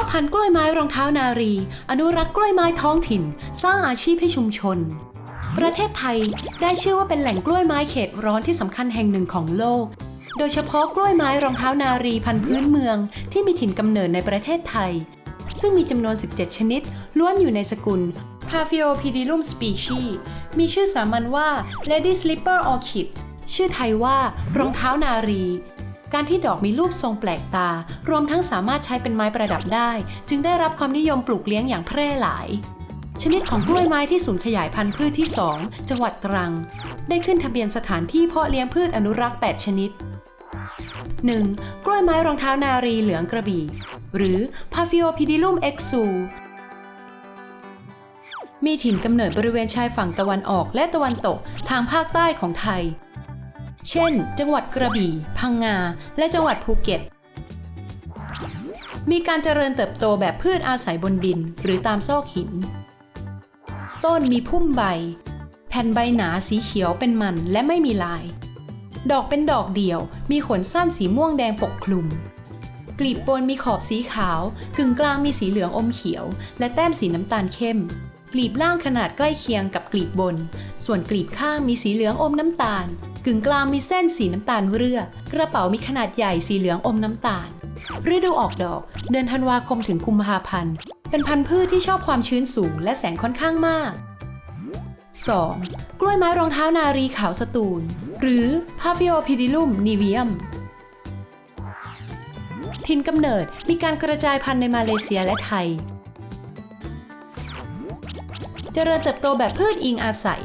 าพันธุ์กล้วยไม้รองเท้านารี อนุรักษ์กล้วยไม้ท้องถิ่น สร้างอาชีพให้ชุมชน ประเทศไทยได้ชื่อว่าเป็นแหล่งกล้วยไม้เขตร้อนที่สำคัญแห่งหนึ่งของโลก โดยเฉพาะกล้วยไม้รองเท้านารีพันธุ์พื้นเมือง ที่มีถิ่นกำเนิดในประเทศไทย ซึ่งมีจำนวน 17 ชนิด ล้วนอยู่ในสกุล p a p h i o p i d i l u m species มีชื่อสามัญว่า Lady Slipper Orchid ชื่อไทยว่ารองเท้านารี การที่ดอกมีรูปทรงแปลกตา รวมทั้งสามารถใช้เป็นไม้ประดับได้ จึงได้รับความนิยมปลูกเลี้ยงอย่างแพร่หลาย ชนิดของกล้วยไม้ที่ศูนย์ขยายพันธุ์พืชที่ 2 จังหวัดตรัง ได้ขึ้นทะเบียนสถานที่เพาะเลี้ยงพืชอนุรักษ์ 8 ชนิด 1. กล้วยไม้รองเท้านารีเหลืองกระบี่ หรือ p a p h i o p i d i l u m exu มีถิ่นกำเนิดบริเวณชายฝั่งตะวันออกและตะวันตกทางภาคใต้ของไทย เช่น จังหวัดกระบี่ พังงา และจังหวัดภูเก็ต มีการเจริญเติบโตแบบพืชอาศัยบนดินหรือตามซอกหิน ต้นมีพุ่มใบ แผ่นใบหนาสีเขียวเป็นมันและไม่มีลาย ดอกเป็นดอกเดี่ยว มีขนสั้นสีม่วงแดงปกคลุม กลีบบนมีขอบสีขาวกึ่งกลางมีสีเหลืองอมเขียว และแต้มสีน้ำตาลเข้มกลีบล่างขนาดใกล้เคียงกับกลีบบน ส่วนกลีบข้างมีสีเหลืองอมน้ำตาล กึ่งกลางมีเส้นสีน้ำตาลเรือ กระเป๋ามีขนาดใหญ่สีเหลืองอมน้ำตาล ฤดูออกดอก เดือนธันวาคมถึงกุมภาพันธ์ เป็นพันธุ์พืชที่ชอบความชื้นสูงและแสงค่อนข้างมาก 2. กล้วยไม้รองเท้านารีขาวสตูล หรือ p a p h i o p i d i l u m nivium ถิ่นกำเนิดมีการกระจายพันธุ์ในมาเลเซียและไทย เจริญเติบโตแบบพืชอิงอาศัย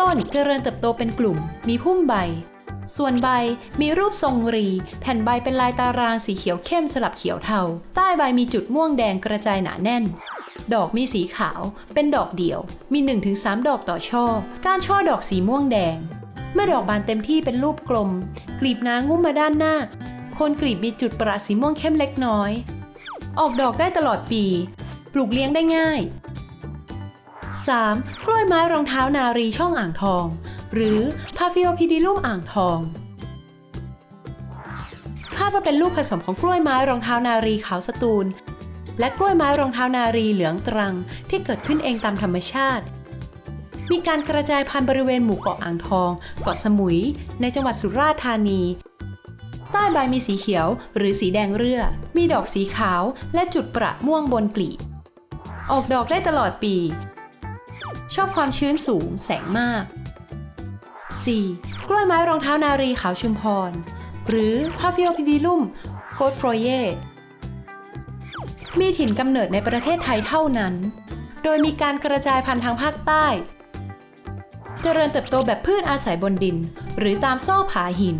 ต้นเจริญเติบโตเป็นกลุ่ม มีพุ่มใบ ส่วนใบมีรูปทรงรี แผ่นใบเป็นลายตารางสีเขียวเข้มสลับเขียวเทา ใต้ใบมีจุดม่วงแดงกระจายหนาแน่น ดอกมีสีขาว เป็นดอกเดี่ยว มี 1-3 ดอกต่อช่อ กานช่อดอกสีม่วงแดง เมื่อดอกบานเต็มที่เป็นรูปกลม กลีบน้างุ้มมาด้านหน้าโคนกลีบมีจุดประสีม่วงเข้มเล็กน้อย ออกดอกได้ตลอดปี ปลูกเลี้ยงได้ง่าย 3. กล้วยไม้รองเท้านารีช่องอ่างทอง หรือ p a p h i o p i d i l u m อ่างทอง คาดว่าเป็นลูกผสมของกล้วยไม้รองเท้านารีขาวสตูล และกล้วยไม้รองเท้านารีเหลืองตรังที่เกิดขึ้นเองตามธรรมชาติ มีการกระจายพันธุ์บริเวณหมู่เกาะอ่างทอง เกาะสมุย ในจังหวัดสุราษฎร์ธานีใต้ใบมีสีเขียวหรือสีแดงเรือ มีดอกสีขาวและจุดประม่วงบนกลีบออกดอกได้ตลอดปี ชอบความชื้นสูง แสงมาก 4. กล้วยไม้รองเท้านารีขาวชุมพร หรือ p a p h i o p i d i l u m g o d f r o y e มีถิ่นกำเนิดในประเทศไทยเท่านั้น โดยมีการกระจายพันธุ์ทางภาคใต้ เจริญเติบโตแบบพืชอาศัยบนดิน หรือตามซอกผาหิน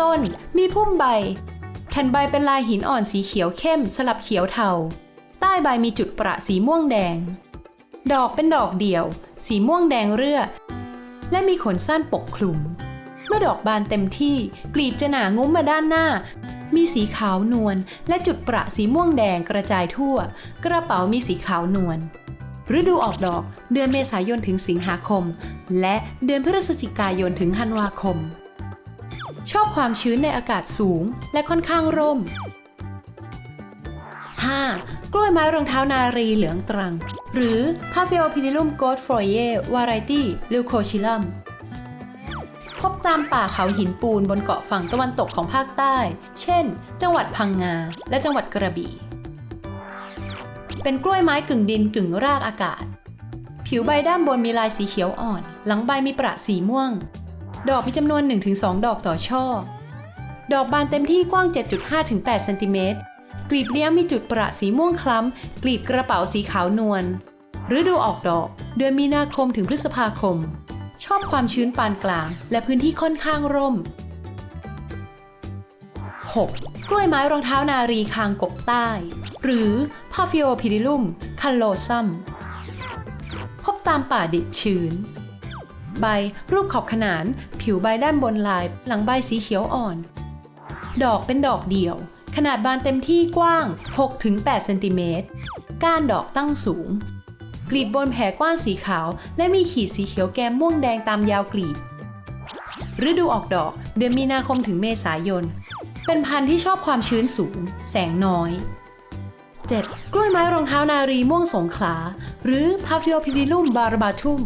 ต้นมีพุ่มใบ แผ่นใบเป็นลายหินอ่อนสีเขียวเข้มสลับเขียวเทา ใต้ใบมีจุดประสีม่วงแดง ดอกเป็นดอกเดี่ยว สีม่วงแดงเรือและมีขนสั้นปกคลุม เมื่อดอกบานเต็มที่กลีบจะหนางุ้มมาด้านหน้า มีสีขาวนวลและจุดประสีม่วงแดงกระจายทั่ว กระเป๋ามีสีขาวนวลฤดูออกดอกเดือนเมษายนถึงสิงหาคม และเดือนพฤศจิกายนถึงธันวาคม ชอบความชื้นในอากาศสูงและค่อนข้างร่ม 5. กล้วยไม้รองเท้านารีเหลืองตรัง หรือ p a p h i o p i d i l u m g o d f r o y e variety leucochilum พบตามป่าเขาหินปูนบนเกาะฝั่งตะวันตกของภาคใต้ เช่น จังหวัดพังงา และจังหวัดกระบี่ เป็นกล้วยไม้กึ่งดินกึ่งรากอากาศ ผิวใบด้านบนมีลายสีเขียวอ่อน หลังใบมีประสีม่วง ดอกมีจำนวน 1-2 ดอกต่อช่อ ดอกบานเต็มที่กว้าง 7.5-8เซนติเมตร กลีบเลี้ยมีจุดประสีม่วงคล้ำ กลีบกระเป๋าสีขาวนวลฤดูออกดอก เดือนมีนาคมถึงพฤษภาคม ชอบความชื้นปานกลาง และพื้นที่ค่อนข้างร่ม 6. กล้วยไม้รองเท้านารีคางกบใต้ หรือ p a p h i o p i d i l u m callosum พบตามป่าดิบชื้น ใบรูปขอบขนาน ผิวใบด้านบนลาย หลังใบสีเขียวอ่อน ดอกเป็นดอกเดี่ยว ขนาดบานเต็มที่กว้าง 6-8 เซนติเมตร ก้านดอกตั้งสูง กลีบบนแผ่กว้างสีขาว และมีขีดสีเขียวแกมม่วงแดงตามยาวกลีบ ฤดูออกดอกเดือนมีนาคมถึงเมษายน เป็นพันธุ์ที่ชอบความชื้นสูง แสงน้อย 7. กล้วยไม้รองเท้านารีม่วงสงขลา หรือ p a p h i o p i d i l u m barbatum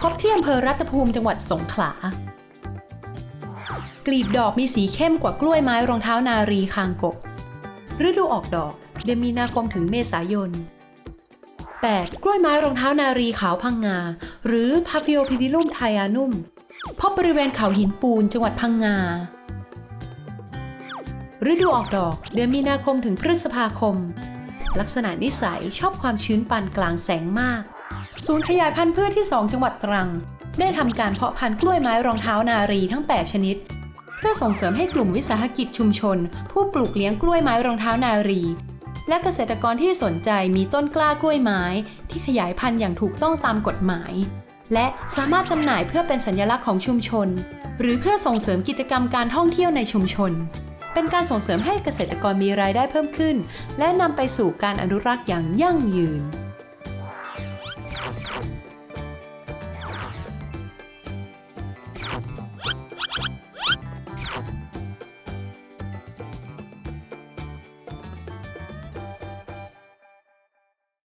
พบที่อำเภอรัตภูมิจังหวัดสงขลา กลีบดอกมีสีเข้มกว่ากล้วยไม้รองเท้านารีคางกกฤดูออกดอกเดือนมีนาคมถึงเมษายน 8. กล้วยไม้รองเท้านารีขาวพังงา หรือ p a p h i o p i d i l u m t h a i a n u m พบบริเวณเขาหินปูนจังหวัดพังงา ฤดูออกดอกเดือนมีนาคมถึงพฤษภาคม ลักษณะนิสัยชอบความชื้นปานกลางแสงมาก ศูนย์ขยายพันธุ์พืชที่ 2 จังหวัดตรัง ได้ทำการเพาะพันธุ์กล้วยไม้รองเท้านารีทั้ง 8 ชนิด เพื่อส่งเสริมให้กลุ่มวิสาหกิจชุมชน ผู้ปลูกเลี้ยงกล้วยไม้รองเท้านารี และเกษตรกรที่สนใจมีต้นกล้ากล้วยไม้ ที่ขยายพันธุ์อย่างถูกต้องตามกฎหมาย และสามารถจำหน่ายเพื่อเป็นสัญลักษณ์ของชุมชน หรือเพื่อส่งเสริมกิจกรรมการท่องเที่ยวในชุมชน เป็นการส่งเสริมให้เกษตรกรมีรายได้เพิ่มขึ้น และนำไปสู่การอนุรักษ์อย่างยั่งยืน